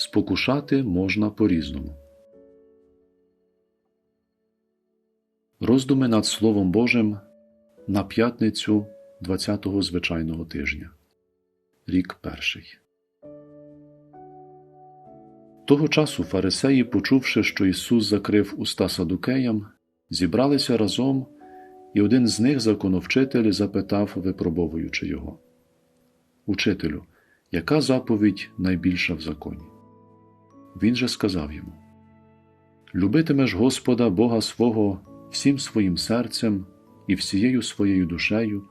Спокушати можна по-різному. Роздуми над Словом Божим на п'ятницю 20-го звичайного тижня. Рік перший. Того часу фарисеї, почувши, що Ісус закрив уста садукеям, зібралися разом, і один з них, законовчитель, запитав, випробовуючи його Учителю, яка заповідь найбільша в законі? Він же сказав йому Любитимеш Господа Бога свого всім своїм серцем і всією своєю душею,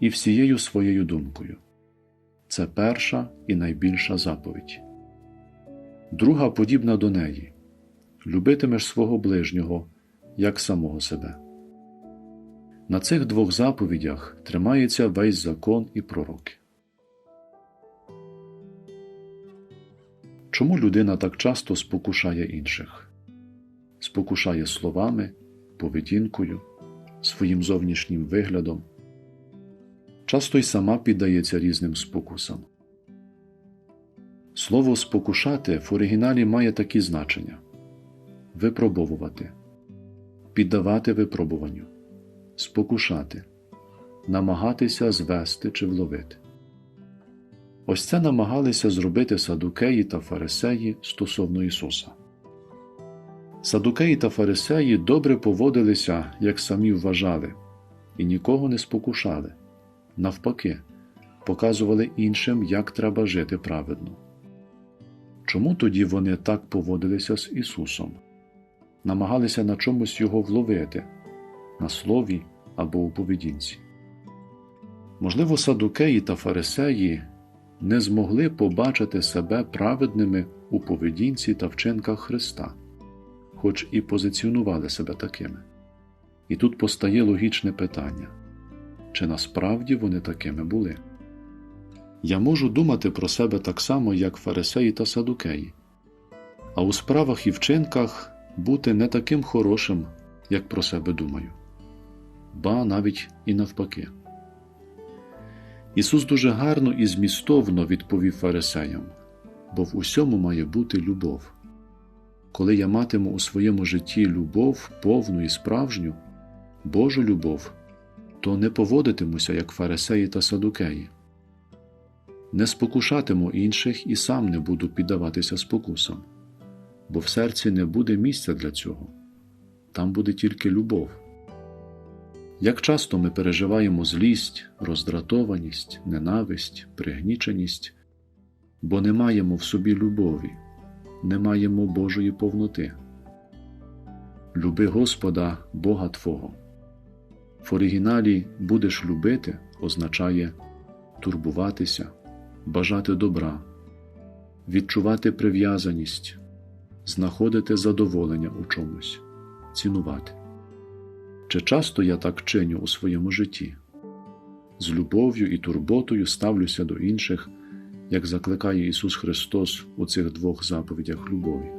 і всією своєю думкою. Це перша і найбільша заповідь. Друга подібна до неї любитимеш свого ближнього як самого себе. На цих двох заповідях тримається весь закон і пророки. Чому людина так часто спокушає інших? Спокушає словами, поведінкою, своїм зовнішнім виглядом. Часто й сама піддається різним спокусам. Слово спокушати в оригіналі має такі значення випробовувати, піддавати випробуванню, спокушати, намагатися звести чи вловити. Ось це намагалися зробити садукеї та фарисеї стосовно Ісуса. Садукеї та фарисеї добре поводилися, як самі вважали, і нікого не спокушали, навпаки, показували іншим, як треба жити праведно. Чому тоді вони так поводилися з Ісусом, намагалися на чомусь Його вловити, на слові або у поведінці? Можливо, садукеї та фарисеї не змогли побачити себе праведними у поведінці та вчинках Христа, хоч і позиціонували себе такими. І тут постає логічне питання чи насправді вони такими були? Я можу думати про себе так само, як фарисеї та садукеї, а у справах і вчинках бути не таким хорошим, як про себе думаю, ба навіть і навпаки. Ісус дуже гарно і змістовно відповів фарисеям, бо в усьому має бути любов. Коли я матиму у своєму житті любов, повну і справжню, Божу любов, то не поводитимуся, як фарисеї та садукеї. Не спокушатиму інших і сам не буду піддаватися спокусам, бо в серці не буде місця для цього, там буде тільки любов. Як часто ми переживаємо злість, роздратованість, ненависть, пригніченість, бо не маємо в собі любові, не маємо Божої повноти. Люби Господа, Бога Твого. В оригіналі будеш любити означає турбуватися, бажати добра, відчувати прив'язаність, знаходити задоволення у чомусь, цінувати. Чи часто я так чиню у своєму житті? З любов'ю і турботою ставлюся до інших, як закликає Ісус Христос у цих двох заповідях любові.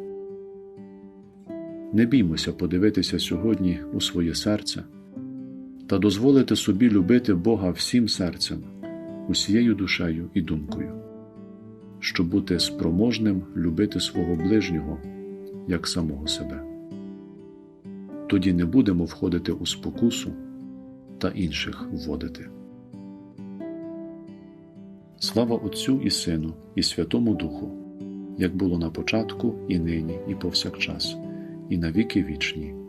Не біймося подивитися сьогодні у своє серце та дозволити собі любити Бога всім серцем, усією душею і думкою, щоб бути спроможним любити свого ближнього як самого себе тоді не будемо входити у спокусу та інших вводити. Слава Отцю і Сину, і Святому Духу, як було на початку, і нині, і повсякчас, і на віки вічні.